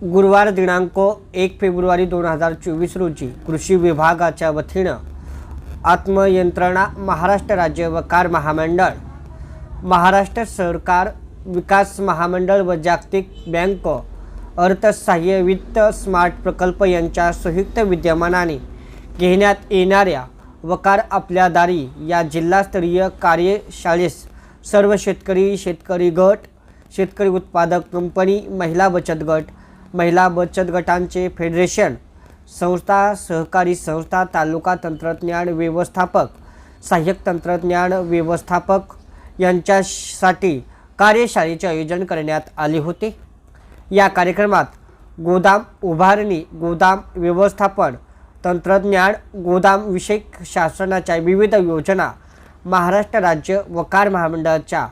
गुरुवार दिनांक एक फेब्रुवारी दोन हजार चोवीस रोजी कृषी विभागाच्या वतीनं आत्मयंत्रणा महाराष्ट्र राज्य वकार महामंडळ महाराष्ट्र सरकार विकास महामंडळ व जागतिक बँक अर्थसहाय्य वित्त स्मार्ट प्रकल्प यांच्या संयुक्त विद्यमानाने घेण्यात येणाऱ्या वकार आपल्या दारी या जिल्हास्तरीय कार्यशाळेस सर्व शेतकरी शेतकरी गट शेतकरी उत्पादक कंपनी महिला बचत गट महिला बचत गटांचे फेडरेशन संस्था सहकारी संस्था तालुका तंत्रज्ञान व्यवस्थापक सहाय्यक तंत्रज्ञान व्यवस्थापक यांच्यासाठी कार्यशाळेचे आयोजन करण्यात आले होते. या कार्यक्रमात गोदाम उभारणी गोदाम व्यवस्थापन तंत्रज्ञान गोदामविषयक शासनाच्या विविध योजना महाराष्ट्र राज्य वकार महामंडळाच्या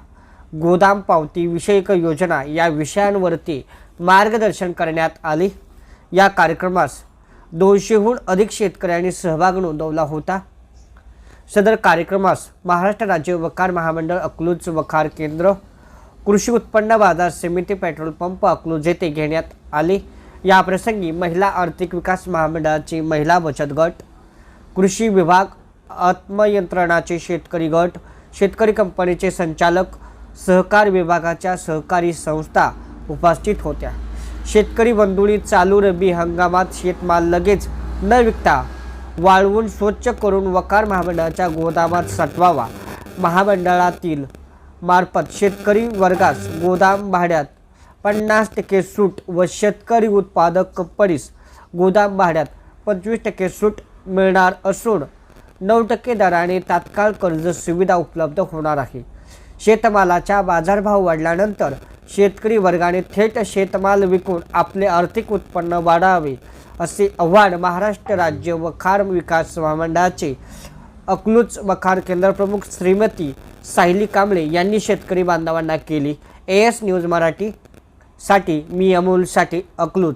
गोदाम पावती विषयक योजना या विषयांवरती मार्गदर्शन करण्यात आले. या कार्यक्रमास दोनशेहून अधिक शेतकऱ्यांनी सहभाग नोंदवला होता. सदर कार्यक्रमास महाराष्ट्र राज्य वकार महामंडळ अकलूज वखार केंद्र कृषी उत्पन्न बाजार समिती पेट्रोल पंप अकलूज येथे घेण्यात आले. या प्रसंगी महिला आर्थिक विकास महामंडळाचे महिला बचत गट कृषी विभाग आत्मयंत्रणाचे शेतकरी गट शेतकरी कंपनीचे संचालक सहकार विभागाच्या सहकारी संस्था उपस्थित होत्या. शेतकरी बंधुळी चालू रब्बी हंगामात शेतमाल लगेच न विकता वाळवून स्वच्छ करून वकार महामंडळाच्या गोदामात साठवावा. महामंडळातील मार्फत शेतकरी वर्गास गोदाम भाड्यात पन्नास टक्के सूट व शेतकरी उत्पादक कंपनीस गोदाम भाड्यात पंचवीस टक्के सूट मिळणार असून नऊ टक्के दराने तात्काळ कर्ज सुविधा उपलब्ध होणार आहे. शेतमालाचा बाजारभाव वाढल्यानंतर शेतकरी वर्गाने थेट शेतमाल विकून आपले आर्थिक उत्पन्न वाढावे असे आव्हान महाराष्ट्र राज्य वखार विकास महामंडळाचे अकलूज वखार केंद्रप्रमुख श्रीमती सायली कांबळे यांनी शेतकरी बांधवांना केली. ए एस न्यूज मराठीसाठी मी अमोलसाठी अकलूज.